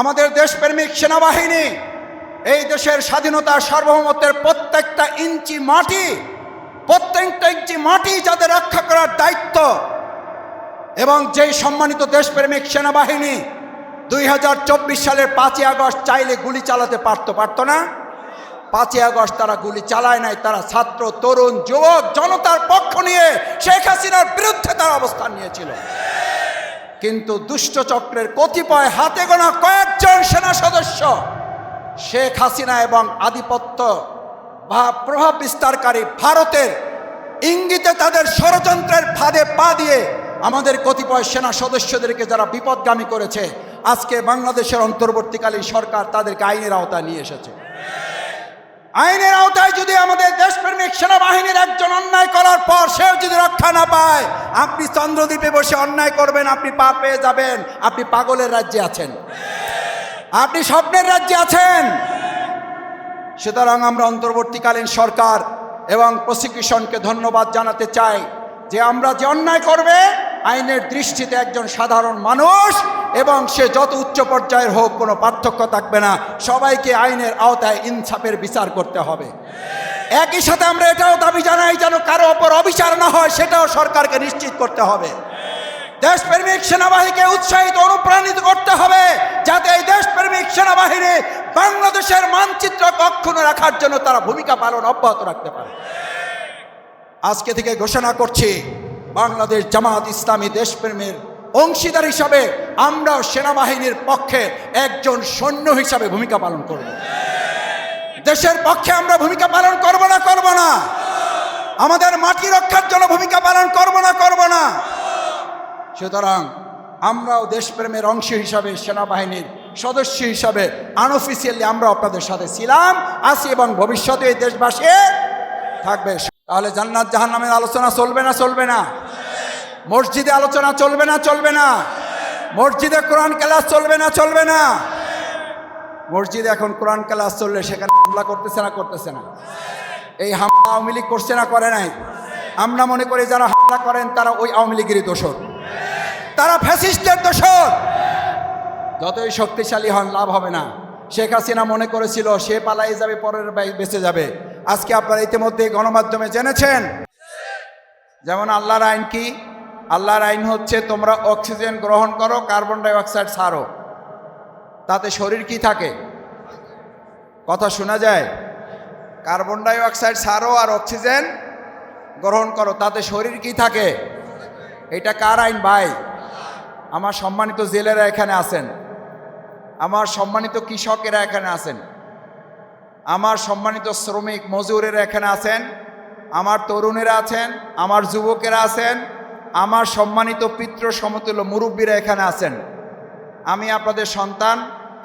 আমাদের দেশপ্রেমিক সেনাবাহিনী, এই দেশের স্বাধীনতা সার্বভৌমত্বের প্রত্যেকটা ইঞ্চি মাটি, প্রত্যেকটা ইঞ্চি মাটি যাদের রক্ষা করার দায়িত্ব। এবং যেই সম্মানিত দেশপ্রেমিক সেনাবাহিনী দুই হাজার চব্বিশ সালের পাঁচই আগস্ট চাইলে গুলি চালাতে পারতো পারতো না? পাঁচই আগস্ট তারা গুলি চালায় নাই, তারা ছাত্র, তরুণ, যুবক, জনতার পক্ষ নিয়ে শেখ হাসিনার বিরুদ্ধে তারা অবস্থান নিয়েছিল। কিন্তু দুষ্ট চক্রের কতিপয় হাতে গোনা কয়েকজন সেনা সদস্য, শেখ হাসিনা এবং আধিপত্য বা প্রভাব বিস্তারকারী ভারতের ইঙ্গিতে তাদের ষড়যন্ত্রের ফাঁদে পা দিয়ে আমাদের কতিপয় সেনা সদস্যদেরকে যারা বিপদগামী করেছে, আজকে বাংলাদেশের অন্তর্বর্তীকালীন সরকার তাদেরকে আইনের আওতায় নিয়ে এসেছে। আইনের আওতায় যদি আমাদের দেশপ্রেমিক সেনাবাহিনীর একজন অন্যায় করার পর সেও যদি রক্ষা না পায়, আপনি চন্দ্রদ্বীপে বসে অন্যায় করবেন, আপনি পা পেয়ে যাবেন, আপনি পাগলের রাজ্যে আছেন। আপনি স্বপ্নের রাজ্যে আছেন। সুতরাং আমরা অন্তর্বর্তীকালীন সরকার এবং প্রসিকিউশনকে ধন্যবাদ জানাতে চাই যে আমরা যে অন্যায় করবে আইনের দৃষ্টিতে একজন সাধারণ মানুষ এবং সে যত উচ্চ পর্যায়ের হোক কোনো পার্থক্য থাকবে না। সবাইকে আইনের আওতায় ইনসাফের বিচার করতে হবে। একই সাথে আমরা এটাও দাবি জানাই যেন কারও ওপর অবিচার না হয়, সেটাও সরকারকে নিশ্চিত করতে হবে। দেশপ্রেমিক সেনাবাহিনীকে উৎসাহিত, অনুপ্রাণিত করতে হবে যাতে এই দেশপ্রেমিক সেনাবাহিনী বাংলাদেশের মানচিত্র কক্ষণ রাখার জন্য তারা ভূমিকা পালন অব্যাহত রাখতে পারে। আজকে থেকে ঘোষণা করছি বাংলাদেশ জামাত ইসলামী দেশপ্রেমের অংশীদার হিসাবে আমরাও সেনাবাহিনীর পক্ষে একজন সৈন্য হিসাবে ভূমিকা পালন করব। দেশের পক্ষে আমরা ভূমিকা পালন করব না করব না। আমাদের মাটি রক্ষার জন্য ভূমিকা পালন করব না করব না। সুতরাং আমরাও দেশপ্রেমের অংশ হিসাবে, সেনাবাহিনীর সদস্য হিসাবে আনঅফিসিয়ালি আমরা আপনাদের সাথে ছিলাম, আছি এবং ভবিষ্যতে এই দেশবাসী থাকবে। তাহলে জান্নাত জাহান্নামের আলোচনা চলবে না চলবে না? মসজিদে আলোচনা চলবে না চলবে না। মসজিদে কোরআন ক্লাস চলবে না চলবে না। মসজিদে এখন কোরআন ক্লাস চললে সেখানে হামলা করতেছে না করতেছে না। এই হামলা আওয়ামী লীগ করছে না, করে নাই। আমরা মনে করি যারা হামলা করেন, তারা ওই আওয়ামী লীগেরই দোষর। তারা ফ্যাসিস্টের দোষর। যতই শক্তিশালী হন, লাভ হবে না। শেখ হাসিনা মনে করেছিল, সে পালাই যাবে, পরের বেঁচে যাবে। আজকে আপনারা ইতিমধ্যে গণমাধ্যমে জেনেছেন। যেমন আল্লাহর আইন কি? আল্লাহর আইন হচ্ছে তোমরা অক্সিজেন গ্রহণ করো, কার্বন ডাই অক্সাইড ছাড়ো। তাতে শরীর কি থাকে? কথা শোনা যায়? কার্বন ডাই অক্সাইড ছাড়ো আর অক্সিজেন গ্রহণ করো, তাতে শরীর কি থাকে? এটা কার আইন ভাই? আমার সম্মানিত জেলেরা এখানে আছেন। আমার সম্মানিত কৃষকেরা এখানে আছেন। আমার সম্মানিত শ্রমিক মজুরেরা এখানে আছেন। আমার তরুণেরা আছেন, আমার যুবকেরা আছেন আমার সম্মানিত পিতৃ সমতুল্য মুরব্বীরা এখানে আছেন। আমি আপনাদের সন্তান,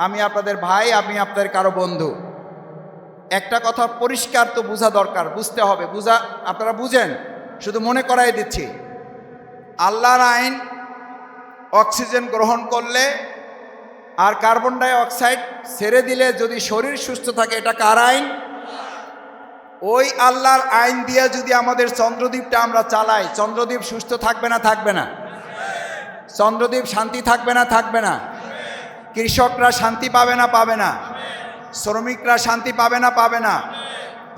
আমি আপনাদের ভাই, আমি আপনাদের কারও বন্ধু। একটা কথা পরিষ্কার তো বোঝা দরকার, বুঝতে হবে। বুঝা, আপনারা বুঝেন? শুধু মনে করাই দিচ্ছি। আল্লাহর আইন অক্সিজেন গ্রহণ করলে আর কার্বন ডাই অক্সাইড ছেড়ে দিলে যদি শরীর সুস্থ থাকে, এটা কার আইন? ওই আল্লাহর আইন দিয়ে যদি আমাদের চন্দ্রদ্বীপটা আমরা চালাই, চন্দ্রদ্বীপ সুস্থ থাকবে না থাকবে না? চন্দ্রদ্বীপ শান্তি থাকবে না থাকবে না? কৃষকরা শান্তি পাবে না পাবে না? শ্রমিকরা শান্তি পাবে না পাবে না?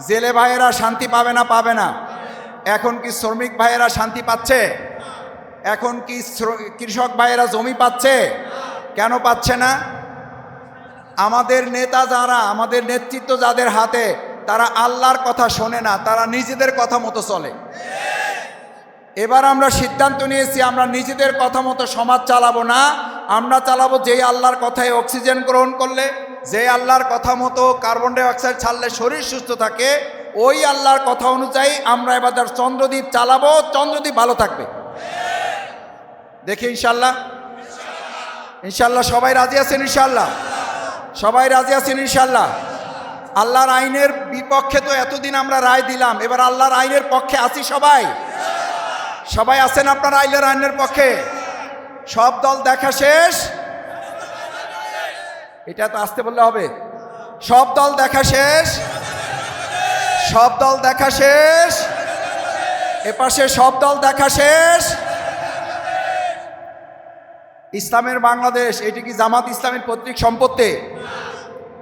জেলে ভাইয়েরা শান্তি পাবে না পাবে না? এখন কি শ্রমিক ভাইয়েরা শান্তি পাচ্ছে? এখন কি কৃষক ভাইয়েরা জমি পাচ্ছে? কেন পাচ্ছে না? আমাদের নেতা যারা, আমাদের নেতৃত্ব যাদের হাতে তারা আল্লাহর কথা শোনে না, তারা নিজেদের কথা মতো চলে। এবার আমরা সিদ্ধান্ত নিয়েছি, আমরা নিজেদের কথা মতো সমাজ চালাবো না, আমরা চালাবো যেই আল্লাহর কথায় অক্সিজেন গ্রহণ করলে যে আল্লাহর কথা মতো কার্বন ডাইঅক্সাইড ছাড়লে শরীর সুস্থ থাকে, ওই আল্লাহর কথা অনুযায়ী আমরা এবার চন্দ্রদ্বীপ চালাবো, চন্দ্রদ্বীপ ভালো থাকবে। দেখি ইনশাল্লাহ। ইনশাল্লাহ সবাই রাজি আছেন ইনশাল্লাহ? সবাই রাজি আছেন ইনশাল্লাহ? আল্লাহর আইনের বিপক্ষে তো এতদিন আমরা রায় দিলাম। এবার আল্লাহর আইনের পক্ষে আছি সবাই। সবাই আছেন আপনার আইলের আইনের পক্ষে? সব দল দেখা শেষ? এটা তো আসতে বললে হবে। সব দল দেখা শেষ? সব দল দেখা শেষ? এপাশে সব দল দেখা শেষ? ইসলামের বাংলাদেশ, এটি কি জামাত ইসলামের পৈতৃক সম্পত্তি?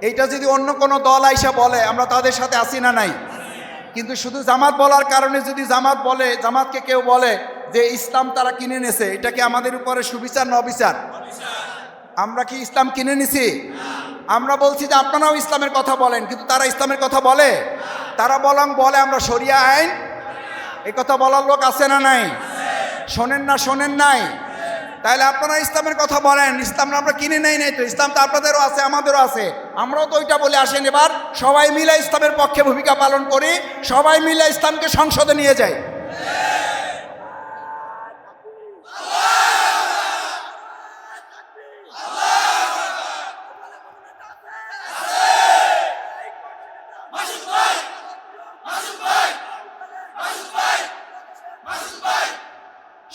এইটা যদি অন্য কোনো দল আইসা বলে, আমরা তাদের সাথে আসি না নাই? কিন্তু শুধু জামাত বলার কারণে যদি জামাত বলে, জামাতকে কেউ বলে যে ইসলাম তারা কিনে নেছে, এটা কি আমাদের উপরে সুবিচার না অবিচার? আমরা কি ইসলাম কিনে নিছি? আমরা বলছি যে আপনারাও ইসলামের কথা বলেন, কিন্তু তারা ইসলামের কথা বলে? তারা বলং বলে আমরা সরিয়া আইন। এই কথা বলার লোক আছে না নাই? শোনেন না, শোনেন নাই? তাহলে আপনারা ইসলামের কথা বলেন, ইসলাম আমরা কিনে নেই নাই তো, ইসলাম তো আপনাদেরও আছে, আমাদেরও আছে। আমরাও তো ওইটা বলে আসেন এবার, সবাই মিলে ইসলামের পক্ষে ভূমিকা পালন করি, সবাই মিলে ইসলামকে সংসদে নিয়ে যাই।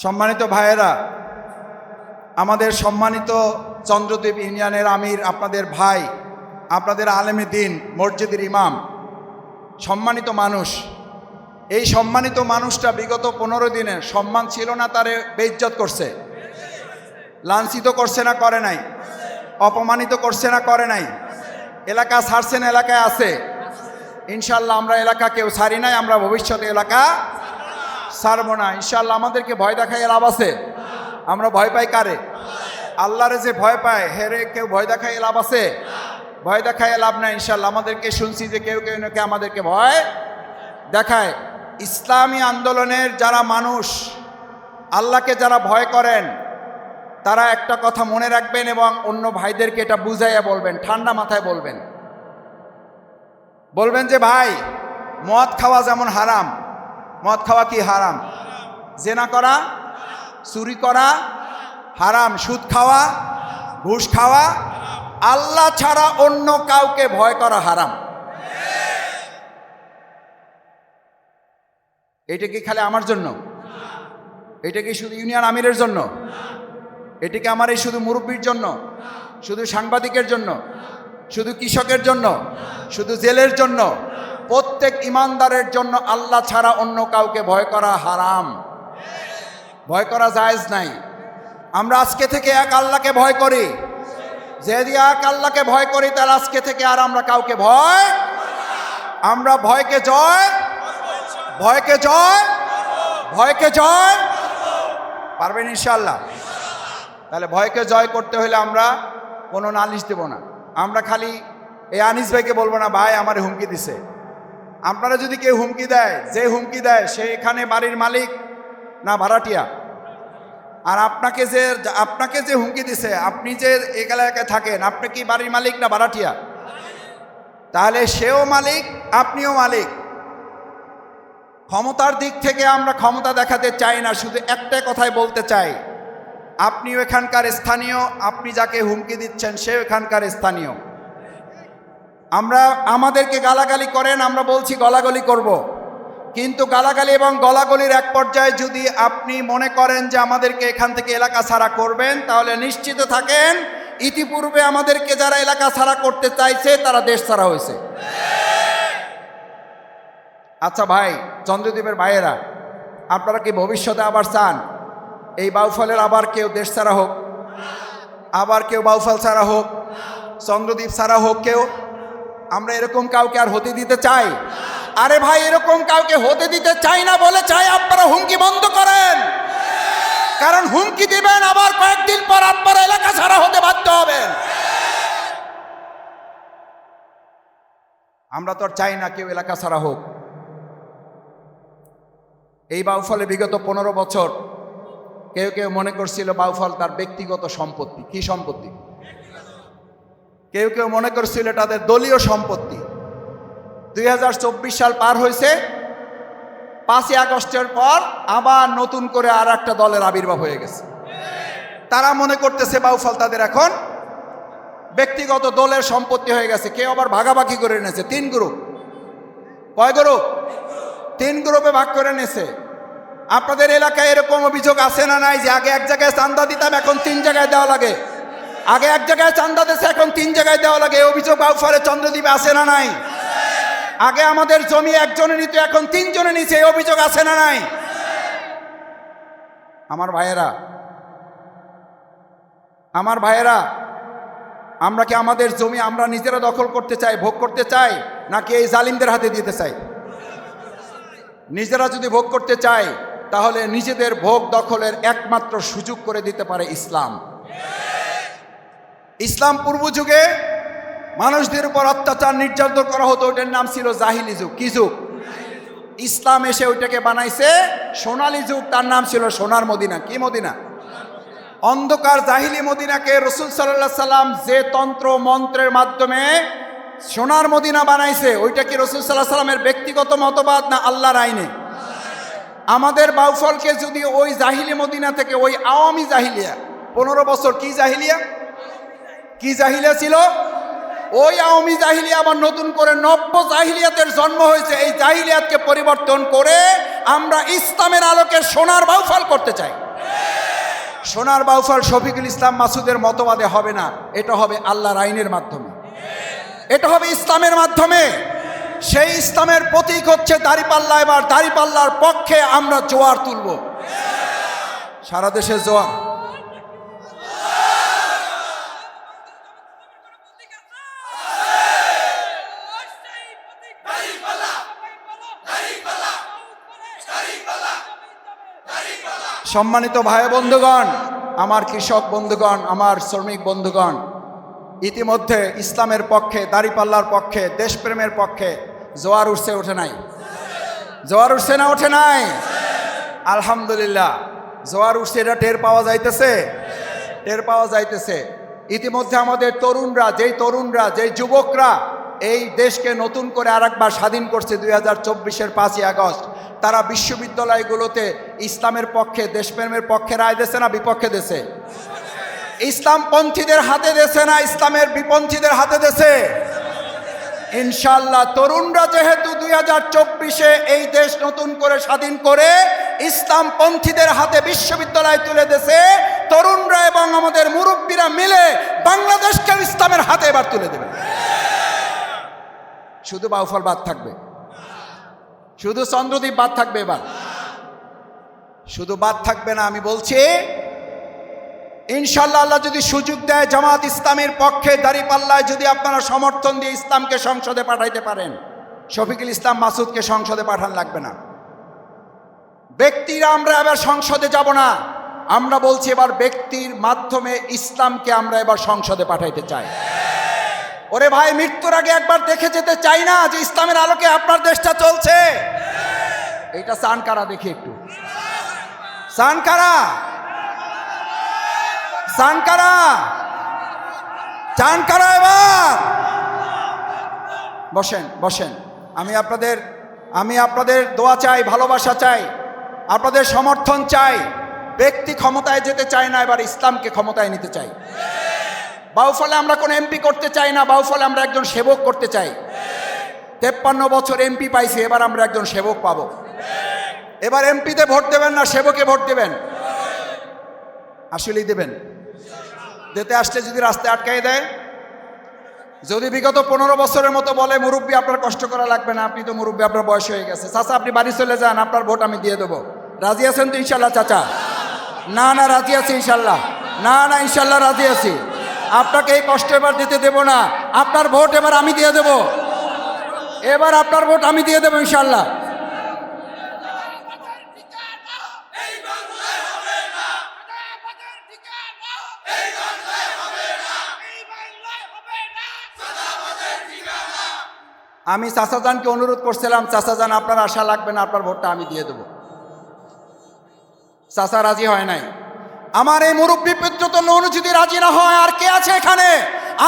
সম্মানিত ভাইয়েরা আমাদের সম্মানিত চন্দ্রদ্বীপ ইউনিয়নের আমির, আপনাদের ভাই, আপনাদের আলেমে দিন, মসজিদের ইমাম, সম্মানিত মানুষ। এই সম্মানিত মানুষটা বিগত পনেরো দিনে সম্মান ছিল না, তারে বেইজ্জত করছে। লাঞ্ছিত করছে না, করে নাই। অপমানিত করছে না, করে নাই। এলাকা ছাড়ছেন এলাকায় আছে। ইনশাল্লাহ আমরা এলাকা কেউ ছাড়ি নাই, আমরা ভবিষ্যতে এলাকা ছাড়বো না। ইনশাল্লাহ আমাদেরকে ভয় দেখাই লাভ আছে। আমরা ভয় পাই কারে? আল্লাহরে যে ভয় পায় হেরে কেউ ভয় দেখাই লাভ আছে? ভয় দেখাই লাভ নাই ইনশাল্লাহ আমাদেরকে শুনছি যে কেউ কেউ না নাকি আমাদেরকে ভয় দেখায়। ইসলামী আন্দোলনের যারা মানুষ, আল্লাহকে যারা ভয় করেন, তারা একটা কথা মনে রাখবেন এবং অন্য ভাইদেরকে এটা বুঝাইয়া বলবেন, ঠান্ডা মাথায় বলবেন। বলবেন যে, ভাই, মদ খাওয়া যেমন হারাম, মদ খাওয়া কি হারাম? জেনা করা চুরি করা, হারাম সুদ খাওয়া, ঘুষ খাওয়া, আল্লাহ ছাড়া অন্য কাউকে ভয় করা হারাম। এটা কি খালি আমার জন্য? এটা কি শুধু ইউনিয়ন আমিরের জন্য? এটা কি আমার এই শুধু মুরব্বীর জন্য? শুধু সাংবাদিকের জন্য? শুধু কৃষকের জন্য? শুধু জেলের জন্য? প্রত্যেক ইমানদারের জন্য আল্লাহ ছাড়া অন্য কাউকে ভয় করা হারাম। ভয় করা জায়েজ নাই। আমরা আজকে থেকে এক আল্লাহকে ভয় করি। যদি এক আল্লাহকে ভয় করি, তাহলে আজকে থেকে আর আমরা কাউকে ভয় আমরা ভয়কে জয় ভয়কে জয় ভয়কে জয় পারবেন ইনশাল্লাহ তাহলে ভয়কে জয় করতে হলে আমরা কোনো নালিশ দেব না। আমরা খালি এই আনিস ভাইকে বলব না, ভাই, আমার হুমকি দিছে। আপনারা যদি কেউ হুমকি দেয়, যে হুমকি দেয়, সে এখানে বাড়ির মালিক না ভাড়াটিয়া? আর আপনাকে যে আপনাকে যে হুমকি দিছে, আপনি যে এই এলাকায় থাকেন, আপনি কি বাড়ির মালিক না ভাড়াটিয়া? তাহলে সেও মালিক, আপনিও মালিক। ক্ষমতার দিক থেকে আমরা ক্ষমতা দেখাতে চাই না, শুধু একটাই কথাই বলতে চাই। আপনিও এখানকার স্থানীয়, আপনি যাকে হুমকি দিচ্ছেন, সেও এখানকার স্থানীয়। আমরা, আমাদেরকে গালাগালি করেন, আমরা বলছি গলাগলি করব। কিন্তু গালাগালি এবং গলাগলির এক পর্যায়ে যদি আপনি মনে করেন যে আমাদেরকে এখান থেকে এলাকা ছাড়া করবেন, তাহলে নিশ্চিত থাকেন, ইতিপূর্বে আমাদেরকে যারা এলাকা ছাড়া করতে চাইছে, তারা দেশ ছাড়া হয়েছে। আচ্ছা ভাই, চন্দ্রদ্বীপের ভাইয়েরা, আপনারা কি ভবিষ্যতে আবার চান? এই বাউফলের আবার কেউ দেশ ছাড়া হোক, আবার কেউ বাউফল ছাড়া হোক, চন্দ্রদ্বীপ ছাড়া হোক কেউ, আমরা এরকম কাউকে আর হতে দিতে চাই? আরে ভাই, এরকম কাউকে হতে দিতে চাই না বলে চাই আপনারা হুমকি বন্ধ করেন। কারণ হুমকি দিবেন, আবার কয়েকদিন পর আপনারা এলাকা ছাড়া হতে বাধ্য হবেন। আমরা তো চাই না কেউ এলাকা ছাড়া হোক। এই বাউফলে বিগত পনেরো বছর কেউ কেউ মনে করছিল বাউফল তার ব্যক্তিগত সম্পত্তি। কি সম্পত্তি? কেউ কেউ মনে করছিল তাদের দলীয় সম্পত্তি। দুই হাজার চব্বিশ সাল পার হয়েছে। পাঁচই আগস্টের পর আবার নতুন করে আর একটা দলের আবির্ভাব হয়ে গেছে। তারা মনে করতেছে বাউফল তাদের এখন ব্যক্তিগত দলের সম্পত্তি হয়ে গেছে। কেউ আবার ভাগাভাগি করে নিয়েছে তিন গ্রুপ কয় গ্রুপ তিন গ্রুপে ভাগ করে নিয়েছে আপনাদের এলাকায় এরকম অভিযোগ আছে না নাই যে আগে এক জায়গায় চান্দা দিতাম, এখন তিন জায়গায় দেওয়া লাগে? আগে এক জায়গায় চান্দা দিছে, এখন তিন জায়গায় দেওয়া লাগে। অভিযোগ বাউফারে চন্দ্রদ্বীপে আছে না নাই? আগে আমাদের জমি একজনে নিত, এখন তিনজনে নিচে এই অভিযোগ আছে না নাই? আমার ভাইয়েরা আমার ভাইয়েরা, আমরা কি আমাদের জমি আমরা নিজেরা দখল করতে চাই, ভোগ করতে চাই, নাকি এই জালিমদের হাতে দিতে চাই? নিজেরা যদি ভোগ করতে চাই, তাহলে নিজেদের ভোগ দখলের একমাত্র সুযোগ করে দিতে পারে ইসলাম। ইসলাম পূর্ব যুগে মানুষদের উপর অত্যাচার নির্যাতন করা হতো, ওইটার নাম ছিল জাহিলি যুগ। কি যুগ? ইসলাম এসে ওইটাকে বানাইছে, সোনালি যুগ, তার নাম ছিল সোনার মদিনা। কি মদিনা? অন্ধকার জাহিলি মদিনাকে রসুল সাল্লাহ সাল্লাম যে তন্ত্র, মন্ত্রের মাধ্যমে সোনার মদিনা বানাইছে, ওইটা কি রসুল সাল্লাহ সাল্লামের ব্যক্তিগত মতবাদ না আল্লাহর আইনে? আমাদের বাউফলকে যদি ওই জাহিলি মদিনা থেকে, ওই আওয়ামী জাহিলিয়া, পনেরো বছর কি জাহিলিয়া? কি জাহিলিয়া ছিল? ওই আওয়ামী জাহিলিয়া আবার নতুন করে নব্য জাহিলিয়াতের জন্ম হয়েছে। এই জাহিলিয়াতকে পরিবর্তন করে আমরা ইসলামের আলোকে সোনার বাউফল করতে চাই। সোনার বাউফল শফিকুল ইসলাম মাসুদের মতবাদে হবে না, এটা হবে আল্লাহর আইনের মাধ্যমে। এটা হবে ইসলামের মাধ্যমে। সেই ইসলামের প্রতীক হচ্ছে দাড়িপাল্লা, এবার দাড়িপাল্লার পক্ষে আমরা জোয়ার তুলব। সারা দেশের জোয়ার। সম্মানিত ভাই বন্ধুগণ, আমার কৃষক বন্ধুগণ, আমার শ্রমিক বন্ধুগণ, ইতিমধ্যে ইসলামের পক্ষে, দাড়িপাল্লার পক্ষে, দেশপ্রেমের পক্ষে জোয়ার উঠছে, ওঠে নাই? জোয়ার উঠছে না, ওঠে নাই? আলহামদুলিল্লাহ। জোয়ার উঠছে, এটা টের পাওয়া যাইতেছে? টের পাওয়া যাইতেছে। ইতিমধ্যে আমাদের তরুণরা, যেই তরুণরা, যেই যুবকরা এই দেশকে নতুন করে আরেকবার স্বাধীন করছে দুই হাজার চব্বিশের পাঁচই আগস্ট। তারা বিশ্ববিদ্যালয়গুলোতে ইসলামের পক্ষে, দেশপ্রেমের পক্ষে রায় দেশে না বিপক্ষে দেশে ইসলামপন্থীদের হাতে দেশে না ইসলামের বিপন্থীদের হাতে দেশে ইনশাল্লাহ তরুণরা যেহেতু দুই হাজার চব্বিশে এই দেশ নতুন করে স্বাধীন করে ইসলামপন্থীদের হাতে বিশ্ববিদ্যালয় তুলে দেশে তরুণরা এবং আমাদের মুরব্বীরা মিলে বাংলাদেশকে ইসলামের হাতে এবার তুলে দেবে। শুধু বাউফল বাদ থাকবে। শুধু চন্দ্রদ্বীপ বাদ থাকবে এবার। শুধু বাদ থাকবে না, আমি বলছি ইনশাল্লাহ আল্লাহ যদি সুযোগ দেয় জামাত ইসলামের পক্ষে দাঁড়িপাল্লায় যদি আপনারা সমর্থন দিয়ে ইসলামকে সংসদে পাঠাইতে পারেন, শফিকুল ইসলাম মাসুদকে সংসদে পাঠান লাগবে না। ব্যক্তিরা আমরা এবার সংসদে যাব না, আমরা বলছি এবার ব্যক্তির মাধ্যমে ইসলামকে আমরা এবার সংসদে পাঠাইতে চাই। ওরে ভাই, মৃত্যুর আগে একবার দেখে যেতে চাই না যে ইসলামের আলোকে আপনার দেশটা চলছে। এইটা চান কারা দেখি একটু। সান কারা? চান কারা? চান কারা এবার? বসেন বসেন। আমি আপনাদের আমি আপনাদের দোয়া চাই, ভালোবাসা চাই, আপনাদের সমর্থন চাই। ব্যক্তি ক্ষমতায় যেতে চাই না, এবার ইসলামকে ক্ষমতায় নিতে চাই। বাউফলে আমরা কোনো এমপি করতে চাই না, বাউফলে আমরা একজন সেবক করতে চাই। তেপ্পান্ন বছর এমপি পাইছি, এবার আমরা একজন সেবক পাবো। এবার এমপিতে ভোট দেবেন না, সেবকে ভোট দেবেন। আসলেই দেবেন। দিতে আসলে যদি রাস্তায় আটকাই দেয়, যদি বিগত পনেরো বছরের মতো বলে, মুরব্বী, আপনার কষ্ট করা লাগবে না, আপনি তো মুরব্বী, আপনার বয়স হয়ে গেছে। চাচা, আপনি বাড়ি চলে যান, আপনার ভোট আমি দিয়ে দেবো। রাজি আছেন তো ইনশাল্লাহ, চাচা? না না, রাজি আছি ইনশাল্লাহ। না না, ইনশাল্লাহ রাজি আছি। আপনাকে এই কষ্ট এবার দিতে দেব না। আপনার ভোট এবার আমি দিয়ে দেব। এবার আপনার ভোট আমি দিয়ে দেবো ইনশাল্লাহ আমি চাচাজানকে অনুরোধ করছিলাম, চাচাজান, আপনার আশা লাগবে না, আপনার ভোটটা আমি দিয়ে দেবো। চাচা রাজি হয় নাই। আমার এই মুরব্বী পিতৃত লোন যদি রাজি না হয়, আর কে আছে এখানে?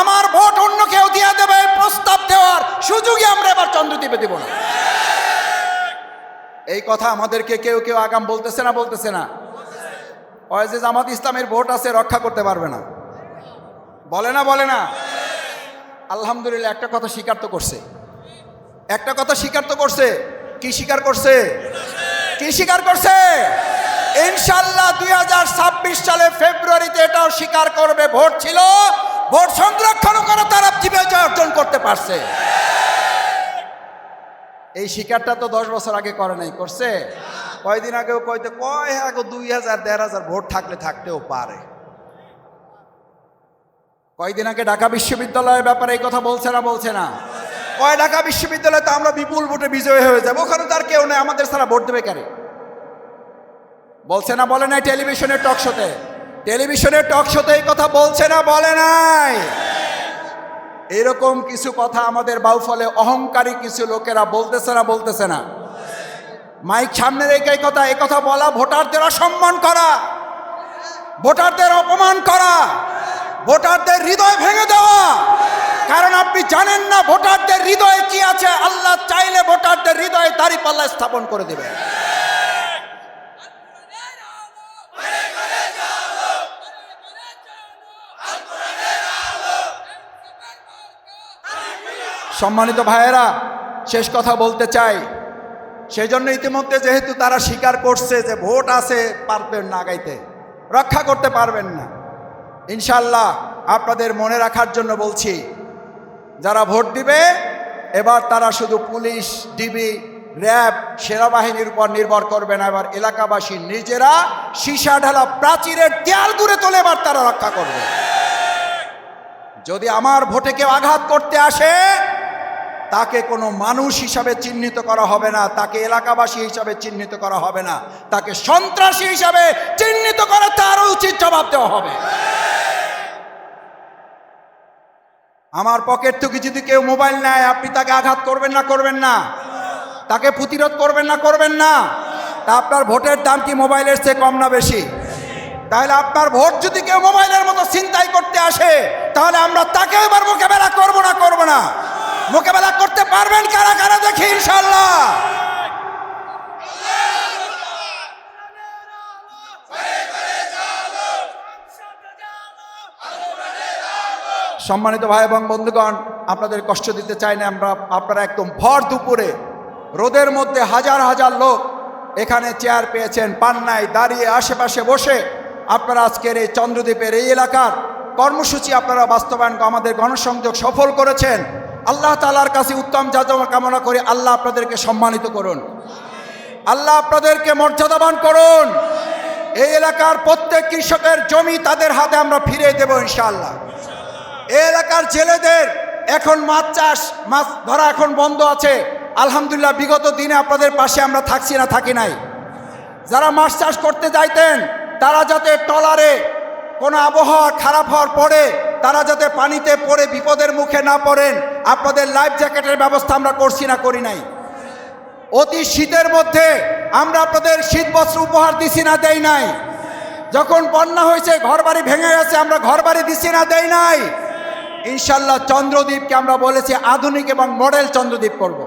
আমার ভোট অন্য কেউ দিয়ে দেবে প্রস্তাব দেওয়ার সুযোগই আমরা এবার চন্দ্রদ্বীপে দেব না। এই কথা আমাদেরকে কেউ কেউ আগাম বলতেছে না বলতেছে না। যে জামাত ইসলামের ভোট আছে, রক্ষা করতে পারবে না। বলে না বলে না। আলহামদুলিল্লাহ, একটা কথা স্বীকার তো করছে। একটা কথা স্বীকার তো করছে। কি স্বীকার করছে? কি স্বীকার করছে? ইনশাল্লাহ দুই হাজার ছাব্বিশ সালে ফেব্রুয়ারিতে এটাও স্বীকার করবে। ভোট ছিল। ভোট সংরক্ষণ করে তারা বিজয় অর্জন করতে পারছে। এই শিকারটা তো দশ বছর আগে করে নাই, করছে? কয়দিন আগেও কইতে কয় হ্যাঁ গো, দুই হাজার, দেড় হাজার ভোট থাকলে থাকতেও পারে। কয়দিন আগে ঢাকা বিশ্ববিদ্যালয়ের ব্যাপারে এই কথা বলছে না বলছে না? কয় ঢাকা বিশ্ববিদ্যালয়ে তো আমরা বিপুল ভোটে বিজয়ী হয়ে যাব, ওখানে তার কেউ নেই, আমাদের সারা ভোট দেবে কারে? বলছে না, বলে নাই টেলিভিশনের টক শোতে। টেলিভিশনের টক শোতে এই কথা বলছে না, বলে নাই। এরকম কিছু কথা আমাদের বাউফলে অহংকারী কিছু লোকেরা বলতেছে না বলতেছে না। মাইক সামনে রেখে এই কথা কথা বলা, ভোটারদের অসম্মান করা, ভোটারদের অপমান করা, ভোটারদের হৃদয় ভেঙে দেওয়া। কারণ আপনি জানেন না, ভোটারদের হৃদয়ে কি আছে? আল্লাহ চাইলে ভোটারদের হৃদয়ে দাড়ি পাল্লা স্থাপন করে দেবে সম্মানিত ভাইয়েরা, শেষ কথা বলতে চাই। সেই জন্য ইতিমধ্যে যেহেতু তারা স্বীকার করছে যে ভোট আছে, পারবেন না গাইতে। রক্ষা করতে পারবেন না। ইনশাল্লাহ আপনাদের মনে রাখার জন্য বলছি, যারা ভোট দিবে, এবার তারা শুধু পুলিশ, ডিবি, র্যাব, সেনাবাহিনীর উপর নির্ভর করবে না, এবার এলাকাবাসী নিজেরা সীসা ঢালা প্রাচীরের দেয়াল দূরে তোলে, এবার তারা রক্ষা করবে। যদি আমার ভোটে কেউ আঘাত করতে আসে তাকে কোনো মানুষ হিসাবে চিহ্নিত করা হবে না, তাকে এলাকাবাসী হিসাবে চিহ্নিত করা হবে না, তাকে সন্ত্রাসী হিসাবে চিহ্নিত করা তারও উচিত জবাব দেওয়া হবে। আমার পকেট থেকে যদি কেউ মোবাইল নেয়, আপনি তাকে আঘাত করবেন না করবেন না। তাকে প্রতিরোধ করবেন না করবেন না। তা আপনার ভোটের দাম কি মোবাইলের চেয়ে কম না বেশি? তাহলে আপনার ভোট যদি কেউ মোবাইলের মতো চিন্তাই করতে আসে, তাহলে আমরা তাকে এবার মোকাবেলা করব না করব না। মোকাবেলা করতে পারবেন কারা কারা দেখি ইনশাল্লাহ সম্মানিত ভাই এবং বন্ধুগণ, আপনাদের কষ্ট দিতে চাই না, আমরা আপনারা একদম ভর দুপুরে, রোদের মধ্যে হাজার হাজার লোক এখানে চেয়ার পেয়েছেন, পান্নায় দাঁড়িয়ে আশেপাশে বসে আপনারা আজকের এই চন্দ্রদ্বীপের এই এলাকার কর্মসূচি আপনারা বাস্তবায়ন আমাদের গণসংযোগ সফল করেছেন। আল্লাহ তালার কাছে উত্তম যাজমা কামনা করে আল্লাহ আপনাদেরকে সম্মানিত করুন। আল্লাহ আপনাদেরকে মর্যাদাবান করুন। এই এলাকার প্রত্যেক কৃষকের জমি তাদের হাতে আমরা ফিরিয়ে দেব ইনশাআল্লাহ। এই এলাকার ছেলেদের এখন মাছ চাষ, মাছ ধরা এখন বন্ধ আছে। আলহামদুলিল্লাহ বিগত দিনে আপনাদের পাশে আমরা থাকছি না, থাকি নাই। যারা মাছ চাষ করতে যাইতেন, তারা যাতে টলারে কোনো আবহাওয়া খারাপ হওয়ার পরে তারা যাতে পানিতে পড়ে, বিপদের মুখে না পড়েন, আপনাদের লাইফ জ্যাকেটের ব্যবস্থা আমরা করছি না, করি নাই। অতি শীতের মধ্যে আমরা আপনাদের শীত বস্ত্র উপহার দিছি না, দেই নাই। যখন বন্যা হয়েছে, ঘরবাড়ি ভেঙে গেছে, আমরা ঘরবাড়ি দিছি না, দেই নাই। ইনশাল্লাহ চন্দ্রদ্বীপকে আমরা বলেছি আধুনিক এবং মডেল চন্দ্রদ্বীপ করব।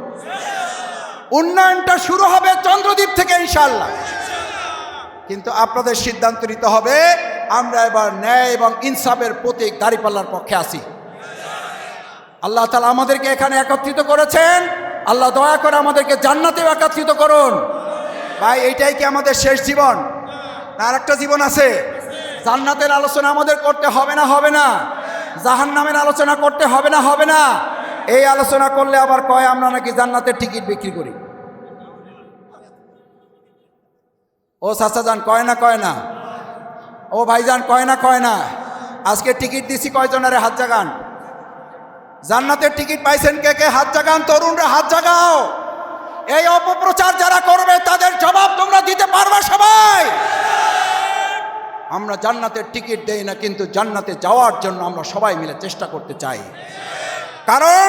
উন্নয়নটা শুরু হবে চন্দ্রদ্বীপ থেকে ইনশাল্লাহ কিন্তু আপনাদের সিদ্ধান্ত নিতে হবে আমরা এবার ন্যায় এবং ইনসাফের প্রতীক দাঁড়িপাল্লার পক্ষে আসি আল্লাহ তালা আমাদেরকে এখানে একত্রিত করেছেন। আল্লাহ দয়া করে আমাদেরকে জান্নাতেও একত্রিত করুন। ভাই, এইটাই কি আমাদের শেষ জীবন? আর একটা জীবন আছে। জান্নাতের আলোচনা আমাদের করতে হবে না হবে না। জাহান নামের আলোচনা করতে হবে না হবে না। এই আলোচনা করলে আবার কয়, আমরা নাকি জান্নাতের টিকিট বিক্রি করি। ও যান, কয় না কয় না? ও ভাইজান, কয় না কয় না? আজকে টিকিট দিছি কয়জনের হাত জাগান? জান্নাতের টিকিট পাইছেন কে কে? হাত জাগান, তরুণরা, হাত জাগাও। এই অপপ্রচার যারা করবে, তাদের জবাব তোমরা দিতে পারবে সবাই। আমরা জান্নাতের টিকিট দেই না, কিন্তু জান্নাতে যাওয়ার জন্য আমরা সবাই মিলে চেষ্টা করতে চাই। কারণ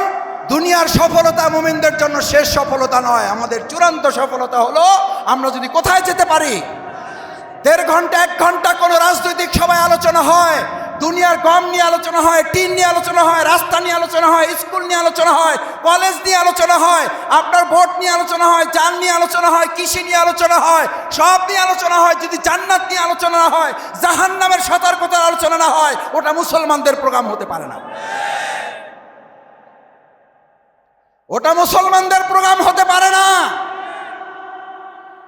দুনিয়ার সফলতা মোমিনদের জন্য শেষ সফলতা নয়, আমাদের চূড়ান্ত সফলতা হলো আমরা যদি কোথায় যেতে পারি দেড় ঘণ্টা এক ঘণ্টা কোনো রাজনৈতিক সভায় আলোচনা হয় দুনিয়ার গম নিয়ে আলোচনা হয় টিন নিয়ে আলোচনা হয় রাস্তা নিয়ে আলোচনা হয় স্কুল নিয়ে আলোচনা হয় কলেজ নিয়ে আলোচনা হয় আপনার ভোট নিয়ে আলোচনা হয় যান নিয়ে আলোচনা হয় কৃষি নিয়ে আলোচনা হয় সব নিয়ে আলোচনা হয় যদি জান্নাত নিয়ে আলোচনা না হয় জাহান নামের সতর্কতার আলোচনা না হয় ওটা মুসলমানদের প্রোগ্রাম হতে পারে না ওটা মুসলমানদের প্রোগ্রাম হতে পারে না